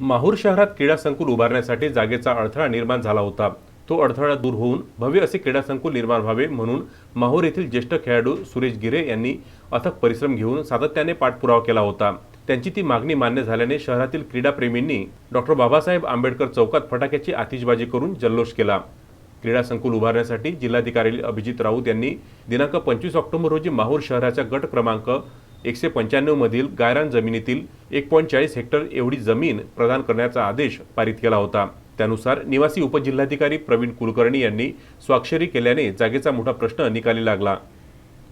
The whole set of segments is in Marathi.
माहूर शहरात क्रीडा संकुल उभारण्यासाठी जागेचा अडथळा निर्माण झाला होता. तो अडथळा दूर होऊन भव्य असे क्रीडा संकुल निर्माण व्हावे म्हणून माहूर येथील ज्येष्ठ खेळाडू सुरेश गिरे यांनी अथक परिश्रम घेऊन सातत्याने पाठपुरावा केला होता. त्यांची ती मागणी मान्य झाल्याने शहरातील क्रीडाप्रेमींनी डॉक्टर बाबासाहेब आंबेडकर चौकात फटाक्याची आतिषबाजी करून जल्लोष केला. क्रीडा संकुल उभारण्यासाठी जिल्हाधिकारी अभिजित राऊत यांनी दिनांक पंचवीस ऑक्टोबर रोजी माहूर शहराच्या गट क्रमांक एकशे पंच्याण्णवमधील गायरान जमिनीतील एक पॉईंट चाळीस हेक्टर एवढी जमीन प्रदान करण्याचा आदेश पारित केला होता. त्यानुसार निवासी उपजिल्हाधिकारी प्रवीण कुलकर्णी यांनी स्वाक्षरी केल्याने जागेचा मोठा प्रश्न निकाली लागला.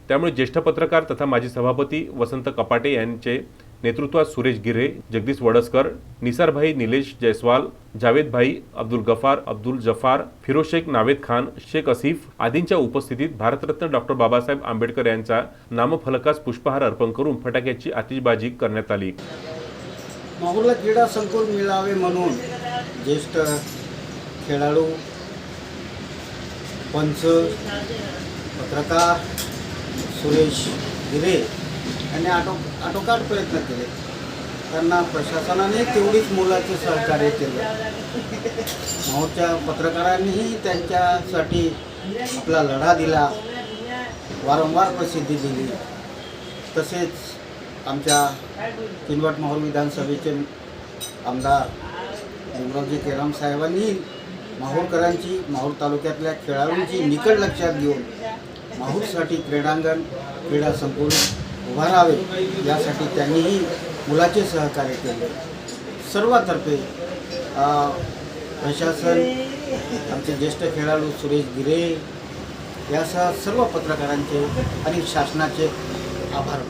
त्यामुळे ज्येष्ठ पत्रकार तथा माजी सभापती वसंत कपाटे यांचे नेतृत्वात सुरेश गिरे जगदीश वडसकर निसारभाई निलेश जयस्वाल जावेदभाई अब्दुल गफार अब्दुल जफार फिरोज शेख नावेद खान शेख असिफ आदींच्या उपस्थितीत भारतरत्न डॉक्टर बाबासाहेब आंबेडकर यांचा नामफलकास पुष्पहार अर्पण करून फटाक्याची आतिषबाजी करण्यात आली. माहूरला क्रीडा संकुल मिळावे म्हणून ज्येष्ठ खेळाडू पंच पत्रकार सुरेश गिरे त्यांनी आटो आटोकाट प्रयत्न केले. त्यांना प्रशासनाने तेवढीच मुलाचे सहकार्य केलं. माहूरच्या पत्रकारांनीही त्यांच्यासाठी आपला लढा दिला. वारंवार प्रसिद्धी दिली. तसेच आमच्या किनवट माहूर विधानसभेचे आमदार भीमरावजी केराम साहेबांनी माहूरकरांची माहूर तालुक्यातल्या खेळाडूंची निकड लक्षात घेऊन माहूरसाठी क्रीडांगण क्रीडा संकुल उभारावे यासाठी त्यांनीही मुलाचे सहकार्य केले. सर्वातर्फे प्रशासन आमचे ज्येष्ठ खेळाडू सुरेश गिरे यासह सर्व पत्रकारांचे आणि शासनाचे आभार.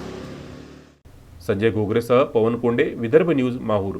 संजय घोगरेसह पवन कोंडे विदर्भ न्यूज माहूर.